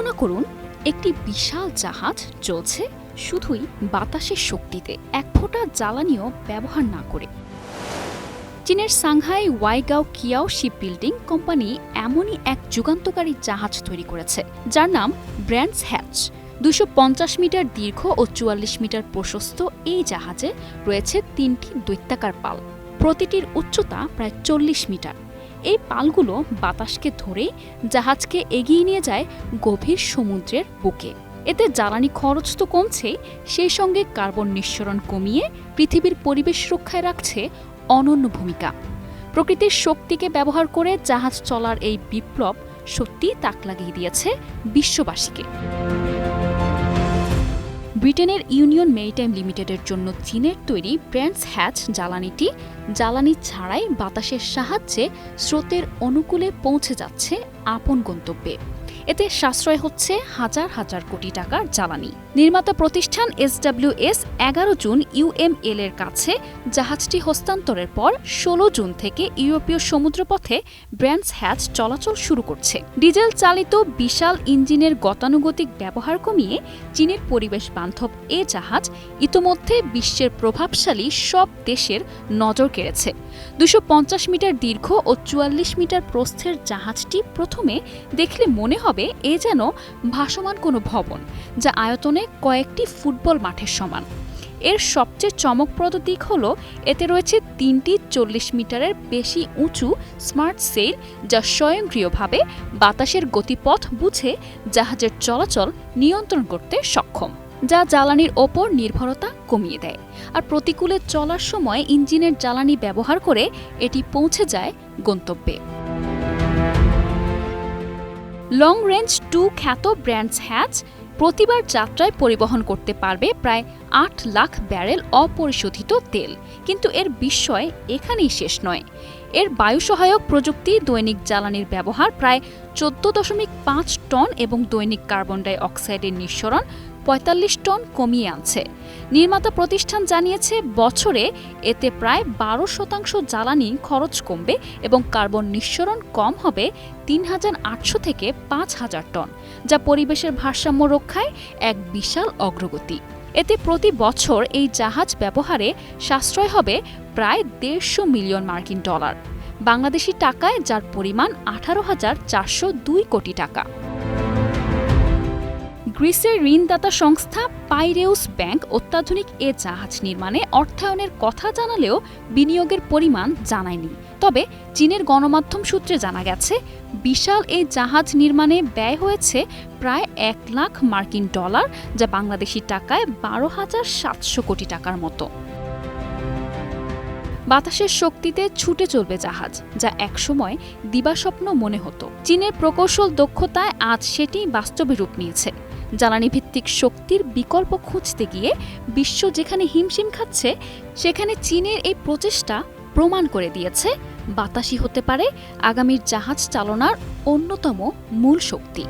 কল্পনা করুন, একটি বিশাল জাহাজ চলছে শুধুই বাতাসের শক্তিতে, এক ফোঁটা জ্বালানিও ব্যবহার না করে। চীনের Shanghai Waigaoqiao ship building company এমনই এক যুগান্তকারী জাহাজ তৈরি করেছে, যার নাম ব্র্যান্ডস হ্যাচ। দুশো পঞ্চাশ মিটার দীর্ঘ ও চুয়াল্লিশ মিটার প্রশস্ত এই জাহাজে রয়েছে তিনটি দৈত্যাকার পাল। প্রতিটির উচ্চতা প্রায় চল্লিশ মিটার। এই পালগুলো বাতাসকে ধরে জাহাজকে এগিয়ে নিয়ে যায় গভীর সমুদ্রের বুকে। এতে জ্বালানি খরচ তো কমছেই, সেই সঙ্গে কার্বন নিঃসরণ কমিয়ে পৃথিবীর পরিবেশ রক্ষায় রাখছে অনন্য ভূমিকা। প্রকৃতির শক্তিকে ব্যবহার করে জাহাজ চলার এই বিপ্লব সত্যি তাক লাগিয়ে দিয়েছে বিশ্ববাসীকে। ব্রিটেনের ইউনিয়ন মেরিটাইম লিমিটেডের জন্য চীনের তৈরি ব্র্যান্ডস হ্যাচ জ্বালানিটি, জ্বালানি ছাড়াই বাতাসের সাহায্যে স্রোতের অনুকূলে পৌঁছে যাচ্ছে আপন গন্তব্যে। এতে সাশ্রয় হচ্ছে হাজার হাজার কোটি টাকার জ্বালানি। নির্মাতা প্রতিষ্ঠান এসডব্লিউএস এগারো জুন ইউএমএল এর কাছে জাহাজটি হস্তান্তরের পর ষোলো জুন থেকে ইউরোপীয় সমুদ্রপথে ব্র্যান্ডস হ্যাচ চলাচল শুরু করছে। ডিজেল চালিত বিশাল ইঞ্জিনের গতানুগতিক ব্যবহার কমিয়ে চীনের পরিবেশ বান্ধব এ জাহাজ ইতোমধ্যে বিশ্বের প্রভাবশালী সব দেশের নজর কেড়েছে। দুশো মিটার দীর্ঘ ও চুয়াল্লিশ মিটার প্রস্থের জাহাজটি প্রথমে দেখলে মনে হবে এ যেন ভাসমান কোনো ভবন, যা আয়তনে কয়েকটি ফুটবল মাঠের সমান। এর সবচেয়ে চমকপ্রদ দিক হল, এতে রয়েছে তিনটি চল্লিশ মিটারের বেশি উঁচু স্মার্ট সেল, যা স্বয়ংক্রিয়ভাবে বাতাসের গতিপথ বুঝে জাহাজের চলাচল নিয়ন্ত্রণ করতে সক্ষম, যা জ্বালানির ওপর নির্ভরতা কমিয়ে দেয়। আর প্রতিকূলে চলার সময় ইঞ্জিনের জ্বালানি ব্যবহার করে এটি পৌঁছে যায় গন্তব্যে। লং রেঞ্জ টু খ্যাত ব্র্যান্ডস হ্যাচ প্রতিবার যাত্রায় পরিবহন করতে পারবে প্রায় আট লাখ ব্যারেল অপরিশোধিত তেল। কিন্তু এর বিস্ময় এখানেই শেষ নয়। এর বায়ু সহায়ক প্রযুক্তি দৈনিক জ্বালানির ব্যবহার প্রায় চোদ্দ দশমিক পাঁচ টন এবং দৈনিক কার্বন ডাই অক্সাইডের নিঃসরণ পঁয়তাল্লিশ টন কমিয়ে আনছে। নির্মাতা প্রতিষ্ঠান জানিয়েছে, বছরে এতে প্রায় বারো শতাংশ জ্বালানি খরচ কমবে এবং কার্বন নিঃসরণ কম হবে তিন হাজার আটশো থেকে পাঁচ হাজার টন, যা পরিবেশের ভারসাম্য রক্ষায় এক বিশাল অগ্রগতি। এতে প্রতি বছর এই জাহাজ ব্যবহারে সাশ্রয় হবে প্রায় দেড়শো মিলিয়ন মার্কিন ডলার। বাংলাদেশি টাকায় যার পরিমাণ আঠারো হাজার চারশো দুই কোটি টাকা। গ্রিসের ঋণদাতা সংস্থা পাইরেউস ব্যাংক অত্যাধুনিক এ জাহাজ নির্মাণে অর্থায়নের কথা জানালেও বিনিয়োগের পরিমাণ জানায়নি। তবে চীনের গণমাধ্যম সূত্রে জানা গেছে, বিশাল এই জাহাজ নির্মাণে ব্যয় হয়েছে প্রায় এক লাখ মার্কিন ডলার, যা বাংলাদেশি টাকায় বারো হাজার সাতশো কোটি টাকার মতো। বাতাসের শক্তিতে ছুটে চলবে জাহাজ, যা একসময় দিবাস্বপ্ন মনে হতো। চীনের প্রকৌশল দক্ষতায় আজ সেটি বাস্তবে রূপ নিয়েছে। জ্বালানি ভিত্তিক শক্তির বিকল্প খুঁজতে গিয়ে বিশ্ব যেখানে হিমশিম খাচ্ছে, সেখানে চীনের এই প্রচেষ্টা প্রমাণ করে দিয়েছে, বাতাসই হতে পারে আগামীর জাহাজ চালনার অন্যতম মূল শক্তি।